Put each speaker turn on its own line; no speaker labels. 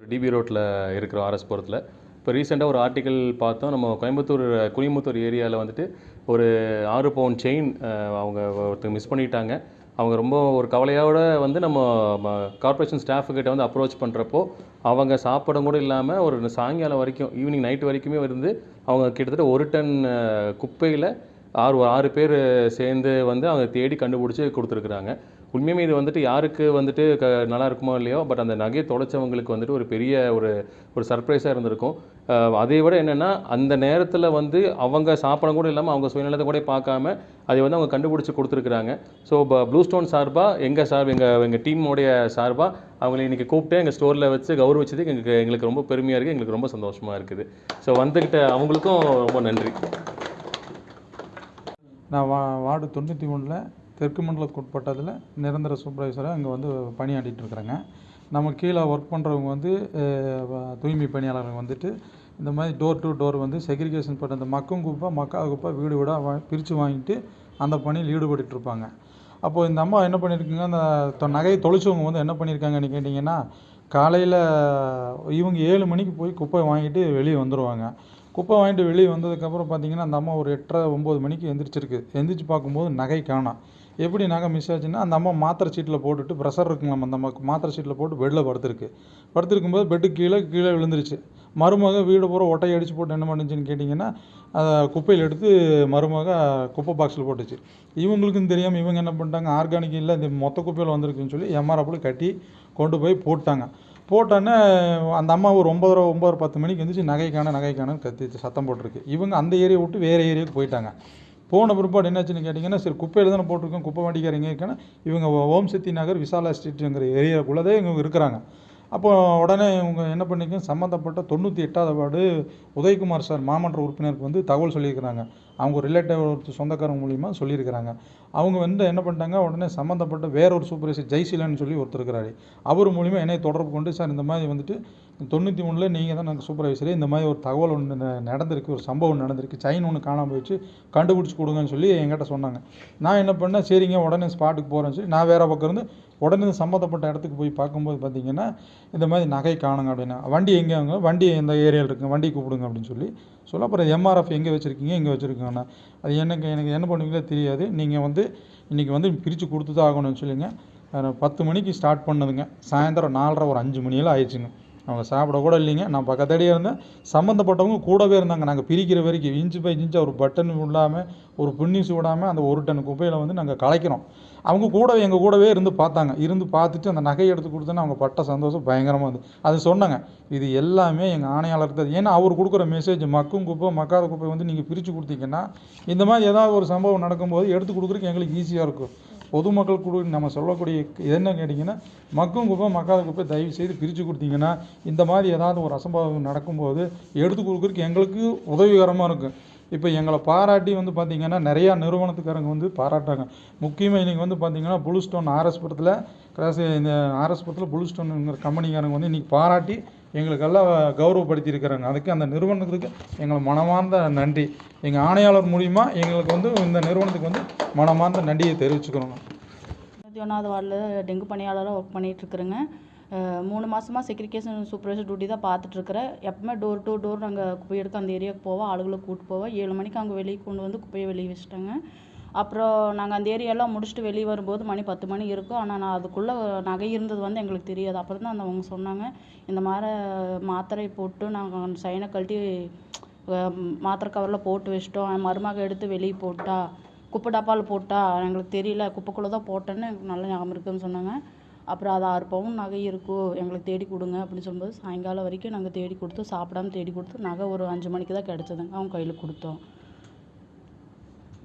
DP ரோட்டில் இருக்கிற ஆர்எஸ்புரத்தில் இப்போ ரீசெண்டாக ஒரு ஆர்டிக்கல் பார்த்தோம். நம்ம கோயம்புத்தூர் குனிமுத்தூர் ஏரியாவில் வந்துட்டு ஒரு ஆறு பவுன் செயின் அவங்க ஒருத்தர் மிஸ் பண்ணிட்டாங்க. அவங்க ரொம்ப ஒரு கவலையோட வந்து நம்ம கார்ப்பரேஷன் ஸ்டாஃபுக்கிட்ட வந்து அப்ரோச் பண்ணுறப்போ அவங்க சாப்பிடம் கூட இல்லாமல் ஒரு சாயங்காலம் வரைக்கும் ஈவினிங் நைட் வரைக்குமே இருந்து அவங்க கிட்டத்தட்ட ஒரு டன் குப்பையில் ஆறு ஒரு ஆறு பேர் சேர்ந்து வந்து அவங்க தேடி கண்டுபிடிச்சி கொடுத்துருக்குறாங்க. உண்மையுமே இது வந்துட்டு யாருக்கு வந்துட்டு க நல்லா இருக்குமோ இல்லையோ பட் அந்த நகையை தொலைச்சவங்களுக்கு வந்துட்டு ஒரு பெரிய ஒரு ஒரு சர்ப்ரைஸாக இருந்திருக்கும். அதை விட என்னென்னா அந்த நேரத்தில் வந்து அவங்க சாப்பிட கூட இல்லாமல் அவங்க சுயநலத்தை கூட பார்க்காம அதை வந்து அவங்க கண்டுபிடிச்சி கொடுத்துருக்குறாங்க. ஸோ இப்போ ப்ளூ ஸ்டோன் சார்பாக எங்கள் சார்பு எங்கள் எங்கள் டீமோடைய சார்பாக அவங்களை இன்றைக்கி கூப்பிட்டு எங்கள் ஸ்டோரில் வச்சு கௌரவிச்சதுக்கு எங்களுக்கு எங்களுக்கு ரொம்ப பெருமையாக இருக்குது எங்களுக்கு ரொம்ப சந்தோஷமாக இருக்குது. ஸோ வந்துக்கிட்ட அவங்களுக்கும் ரொம்ப நன்றி.
நான் வா வார்டு தொண்ணூற்றி ஒன்றில் தெற்கு மண்டலத்துக்கு உட்பட்டதில் நிரந்தர சூப்பர்வைசராக இங்கே வந்து பணியாற்றிட்டு இருக்கிறேங்க. நம்ம கீழே ஒர்க் பண்ணுறவங்க வந்து தூய்மை பணியாளர்கள் வந்துட்டு இந்த மாதிரி டோர் டு டோர் வந்து செக்ரிகேஷன் பண்ண இந்த மக்கும் குப்பை மக்கா குப்பை வீடு வீடாக வா பிரித்து வாங்கிட்டு அந்த பணியில் ஈடுபட்டுட்டு இருப்பாங்க. அப்போது இந்த அம்மா என்ன பண்ணியிருக்குங்க அந்த தொ- நகையை தொலைச்சவங்க வந்து என்ன பண்ணியிருக்காங்கன்னு கேட்டிங்கன்னா காலையில் இவங்க ஏழு மணிக்கு போய் குப்பை வாங்கிட்டு வெளியே வந்துடுவாங்க குப்பை வாங்கிட்டு வெளியே வந்ததுக்கப்புறம் பார்த்தீங்கன்னா அந்த அம்மா ஒரு எட்டரை ஒம்பது மணிக்கு எந்திரிச்சிருக்கு. எந்திரிச்சு பார்க்கும்போது நகை காணோம் எப்படி நகை மிஸ் ஆச்சுன்னா அந்த அம்மா மாத்திரை சீட்டில் போட்டுட்டு ப்ரெஷர் இருக்குங்களாம் அந்த அம்மாவுக்கு மாத்திரை சீட்டில் போட்டு பெட்டில் படுத்திருக்கு. படுத்திருக்கும்போது பெட்டு கீழே கீழே விழுந்துருச்சு. மருமக வீடு பூரா ஒட்டையை அடித்து போட்டு என்ன பண்ணுச்சுன்னு கேட்டிங்கன்னா அதை குப்பையில் எடுத்து மருமக குப்பை பாக்ஸில் போட்டுச்சு. இவங்களுக்கும் தெரியாமல் இவங்க என்ன பண்ணிட்டாங்க ஆர்கானிக் இல்லை இந்த மொத்த குப்பையில் வந்திருக்குன்னு சொல்லி எம்ஆர்எப்பில் கட்டி கொண்டு போய் போட்டாங்க. போட்டோன்னே அந்த அம்மா ஒரு ஒம்பதரை ஒம்பதரை பத்து மணிக்கு வந்துச்சு நகைக்கான நகைக்கானு கத்தி சத்தம் போட்டிருக்கு. இவங்க அந்த ஏரியா விட்டு வேறு ஏரியாவுக்கு போயிட்டாங்க. போன பிற்பாடு என்னாச்சுன்னு கேட்டிங்கன்னா சரி குப்பையில் தானே போட்டிருக்கோம் குப்பை வண்டிக்காரங்க இருக்கேன்னா இவங்க ஓம் சக்தி நகர் விசாலா ஸ்ட்ரீட்டுங்கிற ஏரியாக்குள்ளதே இவங்க இருக்கிறாங்க. அப்போ உடனே இவங்க என்ன பண்ணிக்க சம்மந்தப்பட்ட தொண்ணூற்றி எட்டாவது வார்டு உதயகுமார் சார் மாமன்ற உறுப்பினருக்கு வந்து தகவல் சொல்லியிருக்கிறாங்க. அவங்க ரிலேட்டிவ் ஒரு சொந்தக்காரங்க மூலிமா சொல்லியிருக்கிறாங்க. அவங்க வந்து என்ன பண்ணிட்டாங்க? உடனே சம்மந்தப்பட்ட வேற ஒரு சூப்பர்வைசர் ஜெய்சிலான்னு சொல்லி ஒருத்தர் இருக்கிறாரு. அவர் மூலிமா என்னை தொடர்பு கொண்டு சார் இந்த மாதிரி வந்துட்டு தொண்ணூற்றி மூணில் நீங்கள் தான் நாங்கள் சூப்பர்வைசர் இந்த மாதிரி ஒரு தகவல் ஒன்று நடந்திருக்கு ஒரு சம்பவம் நடந்திருக்கு செயின் ஒன்று காணாமல் போயிடுச்சு கண்டுபிடிச்சி கொடுங்கன்னு சொல்லி என்கிட்ட சொன்னாங்க. நான் என்ன பண்ணேன்? சரிங்க உடனே ஸ்பாட்டுக்கு போகிறேன்னு சொல்லி நான் வேறு பக்கம் இருந்து உடனே சம்மந்தப்பட்ட இடத்துக்கு போய் பார்க்கும்போது பார்த்தீங்கன்னா இந்த மாதிரி நகை காணுங்க அப்படின்னா வண்டி எங்கே வண்டி எந்த ஏரியாவில் இருக்குங்க? வண்டி கூப்பிடுங்க அப்படின்னு சொல்லி சொல்ல அப்புறம் எம்ஆர்எஃப் எங்கே வச்சுருக்கீங்க எங்கே வச்சுருக்கீங்கண்ணா அது எனக்கு எனக்கு என்ன பண்ணுவீங்களோ தெரியாது. நீங்கள் வந்து இன்றைக்கி வந்து பிரித்து கொடுத்து தான் ஆகணும்னு சொல்லிங்க. பத்து மணிக்கு ஸ்டார்ட் பண்ணதுங்க. சாயந்தரம் நாலரை ஒரு அஞ்சு மணியெல்லாம் ஆயிடுச்சுங்க. அவங்க சாப்பிட கூட இல்லைங்க. நான் பக்கத்தடியே இருந்தேன். சம்மந்தப்பட்டவங்க கூடவே இருந்தாங்க. நாங்கள் பிரிக்கிற வரைக்கும் இன்ச்சு பை இன்ச்சு ஒரு பட்டன் விடாமல் ஒரு புன்னிஸ் விடாமல் அந்த ஒரு டன் குப்பையில் வந்து நாங்கள் கலைக்கிறோம். அவங்க கூடவே எங்கள் கூடவே இருந்து பார்த்தாங்க. இருந்து பார்த்துட்டு அந்த நகையை எடுத்து கொடுத்தோன்னா அவங்க பட்ட சந்தோஷம் பயங்கரமாக இருந்து அது சொன்னாங்க இது எல்லாமே எங்கள் ஆணையாளர் தான். ஏன்னா அவர் கொடுக்குற மெசேஜ் மக்கும் குப்பை மக்காத குப்பை வந்து நீங்கள் பிரித்து கொடுத்தீங்கன்னா இந்த மாதிரி ஏதாவது ஒரு சம்பவம் நடக்கும்போது எடுத்து கொடுக்குறதுக்கு எங்களுக்கு ஈஸியாக இருக்கும். பொதுமக்கள் குழு நம்ம சொல்லக்கூடிய என்னன்னு என்ன கேட்டிங்கன்னா மக்கும் குப்பை மக்காத குப்பை தயவு செய்து பிரித்து கொடுத்தீங்கன்னா இந்த மாதிரி ஏதாவது ஒரு அசம்பாவிதம் நடக்கும்போது எடுத்து கொடுக்குறதுக்கு எங்களுக்கு உதவிகரமாக இருக்கும். இப்போ எங்களை பாராட்டி வந்து பார்த்திங்கன்னா நிறையா நிறுவனத்துக்காரங்க வந்து பாராட்டுறாங்க. முக்கியமாக இன்றைக்கி வந்து பார்த்திங்கன்னா புளுஸ்டோன் ஆர்எஸ்புரத்தில் கிராஸ் இந்த ஆர்எஸ்புரத்தில் புளுஸ்டோனுங்கிற கம்பெனிக்காரங்க வந்து இன்றைக்கி பாராட்டி எங்களுக்கெல்லாம் கௌரவப்படுத்தி இருக்கிறாங்க அதுக்கு அந்த நிறுவனத்துக்கு எங்களை மனமார்ந்த நன்றி. எங்கள் ஆணையாளர் மூலிமா எங்களுக்கு வந்து இந்த நிறுவனத்துக்கு வந்து மனமார்ந்த நன்றியை தெரிவிச்சுக்கிறோங்க
இருபத்தி ஒன்றாவது வார்டில் டெங்கு பணியாளராக ஒர்க் பண்ணிகிட்ருக்குறேங்க மூணு மாதமாக செக்ரிகேஷன் சூப்பர்வைசர் டியூட்டி தான் பார்த்துட்ருக்குறேன் எப்பவுமே டோர் டு டோர் நாங்கள் குப்பை எடுக்க அந்த ஏரியாவுக்கு போவோம் ஆளுகளை கூப்பிட்டு போவோம் ஏழு மணிக்கு அங்கே வெளியே கொண்டு வந்து குப்பையை வெளியே வச்சுட்டாங்க. அப்புறம் நாங்கள் அந்த ஏரியாலாம் முடிச்சுட்டு வெளியே வரும்போது மணி பத்து மணி இருக்கும். ஆனால் நான் அதுக்குள்ளே நகை இருந்தது வந்து எங்களுக்கு தெரியாது. அப்புறம் தான் அந்த அவங்க சொன்னாங்க இந்த மாதிரி மாத்திரை போட்டு நாங்கள் சைனை கழட்டி மாத்திரை கவரில் போட்டு வச்சிட்டோம். மருமக எடுத்து வெளியே போட்டா குப்பை டப்பாவில் போட்டா எங்களுக்கு தெரியல. குப்பைக்குள்ளே தான் போட்டேன்னு எனக்கு நல்ல ஞாபகம் இருக்குன்னு சொன்னாங்க. அப்புறம் அது ஆறு பவுன் நகை இருக்கும் எங்களுக்கு தேடி கொடுங்க அப்படின்னு சொல்லும்போது சாயங்காலம் வரைக்கும் நாங்கள் தேடி கொடுத்து சாப்பிடாம தேடி கொடுத்து நகை ஒரு அஞ்சு மணிக்கு தான் கிடச்சதுங்க. அவங்க கையில் கொடுத்தோம்.